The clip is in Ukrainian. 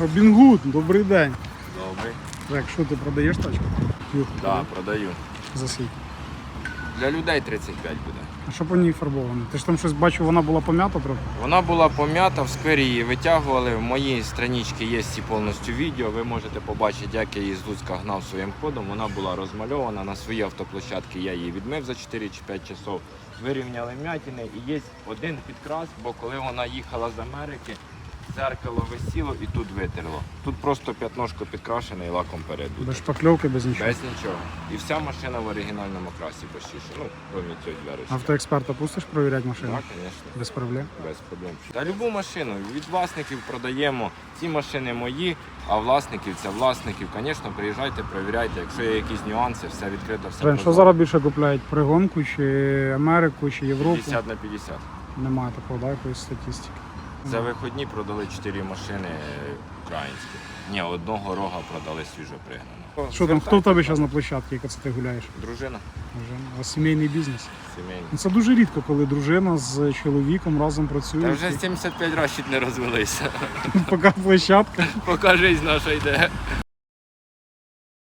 Робінгуд, добрий день. Добрий. Так, що ти продаєш тачку? Юх, Да, продаю. за скільки? Для людей 35 буде. А що по ній фарбовано? Ти ж там щось бачив, вона була пом'ята трохи. Вона була пом'ята, в сквері її витягували. В моїй страничці є всі повністю відео. Ви можете побачити, як я її з Луцька гнав своїм ходом. Вона була розмальована на своїй автоплощадці. Я її відмив за 4 чи 5 часов. Вирівняли м'ятини і є один підкрас, бо коли вона їхала з Америки, дзеркало висіло і тут витерло. Тут просто п'ятношко підкрашене і лаком передуто. Без шпакльовки, без нічого. Без нічого. І вся машина в оригінальному красі почти. Ну, крім цієї дверочки. Автоексперта пустиш перевіряти машину? Так, звісно. Без проблем. Без проблем. Та любу машину від власників продаємо. Ці машини мої, а власників це власників. Звісно, приїжджайте, перевіряйте. Якщо є якісь нюанси, все відкрито, все Трен, що зараз більше купляють? Пригонку чи Америку, чи Європу? 50 на 50. Немає такого, да, якоїсь статистики. За виходні продали 4 машини українські. Ні, одного рога продали свіжо пригнано. Що там, хто в тебе зараз на площадці, яка це ти гуляєш? Дружина Дружина. А сімейний бізнес. Сімейний. Ну, Це дуже рідко, коли дружина з чоловіком разом Та працюють. вже 75 разів не розвелися. Поки площадка. Поки жизнь наша йде.